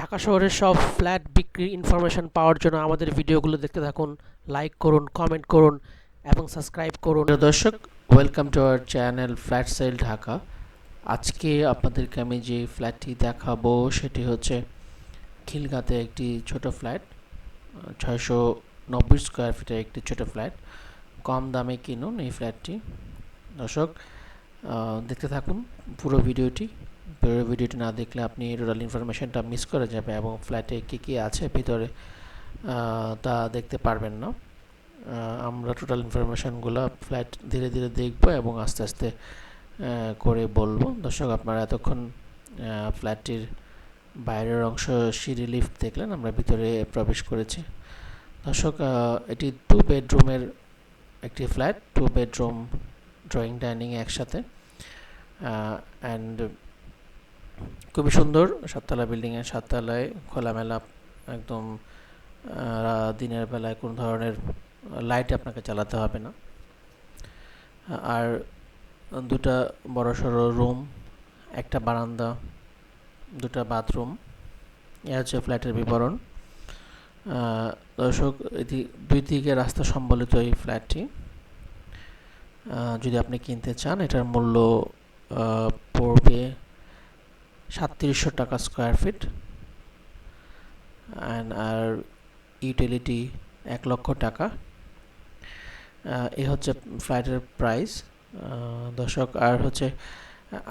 ঢাকা শহরের সব ফ্ল্যাট বিক্রির ইনফরমেশন পাওয়ার জন্য আমাদের ভিডিওগুলো দেখতে থাকুন লাইক করুন কমেন্ট করুন এবং সাবস্ক্রাইব করুন। দর্শক welcome to our channel flat sale Dhaka আজকে আপনাদেরকে আমি যে ফ্ল্যাটটি দেখাবো, সেটি হচ্ছে খিলগাতে একটি ছোট ফ্ল্যাট ছয়শো নব্বই স্কোয়ার ফিটের একটি ছোট ফ্ল্যাট কম দামে কিনুন এই ফ্ল্যাটটি দর্শক দেখতে থাকুন পুরো ভিডিওটি। পুরো ভিডিওটি না দেখলে আপনি টোটাল ইনফরমেশনটা মিস করে যাবে এবং ফ্ল্যাটে কী কী আছে ভিতরে তা দেখতে পারবেন না। আমরা টোটাল ইনফরমেশনগুলো ফ্ল্যাট ধীরে ধীরে দেখব এবং আস্তে আস্তে করে বলব। দর্শক, আপনারা এতক্ষণ ফ্ল্যাটটির বাইরের অংশ সিঁড়ি লিফট দেখলেন, আমরা ভিতরে প্রবেশ করেছি। দর্শক এটি টু বেডরুমের একটি flat two bedroom drawing dining একসাথে। অ্যান্ড খুবই সুন্দর। সাততলা বিল্ডিংয়ের সাততলায় খোলামেলা, একদম দিনের বেলায় কোনো ধরনের লাইট আপনাকে চালাতে হবে না। আর দুটা বড় সড়ো রুম একটা বারান্দা, দুটা বাথরুম এ হচ্ছে ফ্ল্যাটের বিবরণ। দর্শক, এটি দুই দিকে রাস্তা সম্বলিত এই ফ্ল্যাটটি যদি আপনি কিনতে চান, এটার মূল্য পড়বে সাতত্রিশশো টাকা স্কোয়ার ফিট অ্যান্ড আর ইউটিলিটি এক লক্ষ টাকা। এই হচ্ছে ফ্ল্যাটের প্রাইস দর্শক, আর হচ্ছে,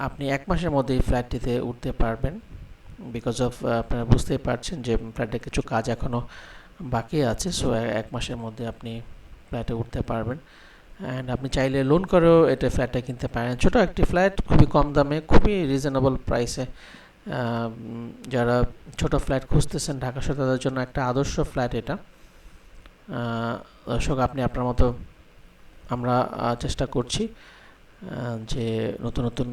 আপনি এক মাসের মধ্যে এই ফ্ল্যাটটিতে উঠতে পারবেন বিকজ অফ আপনারা বুঝতেই পারছেন যে ফ্ল্যাটে কিছু কাজ এখনও বাকি আছে সো এক মাসের মধ্যে আপনি ফ্ল্যাটে উঠতে পারবেন। অ্যান্ড আপনি চাইলে লোন করেও এটা ফ্ল্যাটটা কিনতে পারেন। ছোটো একটি ফ্ল্যাট খুবই কম দামে, খুবই রিজনেবল প্রাইসে যারা ছোট ফ্ল্যাট খুঁজতেছেন, ঢাকা শহরে তাদের জন্য একটা আদর্শ ফ্ল্যাট এটা। দর্শক, আপনি আপনার মতো আমরা চেষ্টা করছি যে নতুন নতুন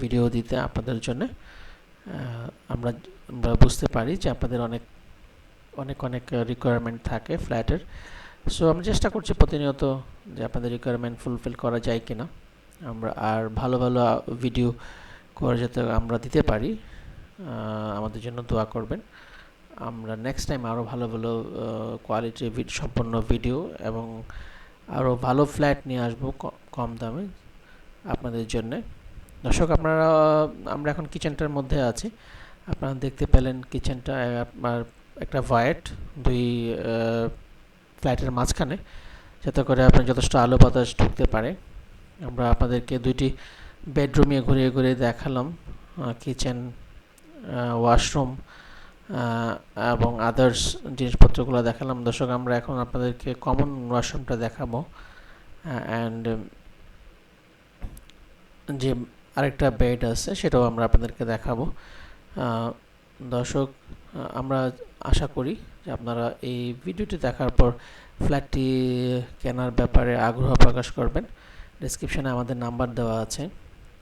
ভিডিও দিতে আপনাদের জন্য। আমরা আমরা বুঝতে পারি যে আপনাদের অনেক অনেক অনেক রিকোয়ারমেন্ট থাকে ফ্ল্যাটের সো আমি চেষ্টা করছি প্রতিনিয়ত যে আপনাদের রিকোয়ারমেন্ট ফুলফিল করা যায় কি না আমরা আর ভালো ভালো ভিডিও করে যাতে আমরা দিতে পারি আমাদের জন্য দোয়া করবেন। আমরা নেক্সট টাইম আরও ভালো ভালো কোয়ালিটির সম্পন্ন ভিডিও এবং আরও ভালো ফ্ল্যাট নিয়ে আসব কম দামে আপনাদের জন্যে। দর্শক, আপনারা আমরা এখন কিচেনটার মধ্যে আছি। আপনারা দেখতে পেলেন কিচেনটা আপনার একটা ভয়েট দুই ফ্ল্যাটের মাঝখানে, যাতে করে আপনার যথেষ্ট আলো বাতাস ঢুকতে পারে। আমরা আপনাদেরকে দুইটি বেডরুমে ঘুরিয়ে ঘুরিয়ে দেখালাম কিচেন ওয়াশরুম এবং আদার্স জিনিসপত্রগুলো দেখালাম। দর্শক, আমরা এখন আপনাদেরকে কমন ওয়াশরুমটা দেখাবো অ্যান্ড যে আরেকটা বেড আছে, সেটাও আমরা আপনাদেরকে দেখাবো। দর্শক আমরা আশা করি যে আপনারা এই ভিডিওটি দেখার পর ফ্ল্যাটটি কেনার ব্যাপারে আগ্রহ প্রকাশ করবেন। ডিসক্রিপশনে আমাদের নাম্বার দেওয়া আছে।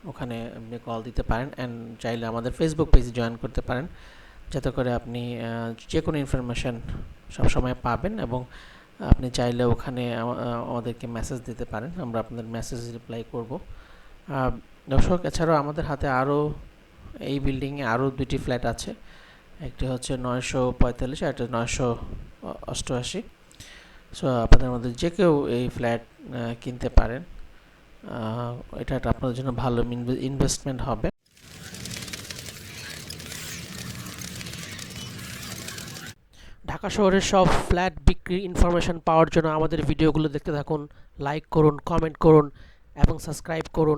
ওখানে আপনি কল দিতে পারেন অ্যান্ড চাইলে আমাদের ফেসবুক পেজে জয়েন করতে পারেন। যাতে করে আপনি যে কোনো ইনফরমেশান সবসময় পাবেন এবং আপনি চাইলে ওখানে আমাদেরকে মেসেজ দিতে পারেন। আমরা আপনাদের মেসেজ রিপ্লাই করব। দর্শক, এছাড়াও আমাদের হাতে আরও এই বিল্ডিংয়ে আরও দুটি ফ্ল্যাট আছে। একটি হচ্ছে নয়শো পঁয়তাল্লিশ আর একটা নয়শো অষ্টআশি। সো আপনাদের মধ্যে যে কেউ এই ফ্ল্যাট কিনতে পারেন। এটা একটা আপনাদের জন্য ভালো ইনভেস্টমেন্ট হবে। ঢাকা শহরের সব ফ্ল্যাট বিক্রির ইনফরমেশন পাওয়ার জন্য আমাদের ভিডিওগুলো দেখতে থাকুন লাইক করুন কমেন্ট করুন এবং সাবস্ক্রাইব করুন।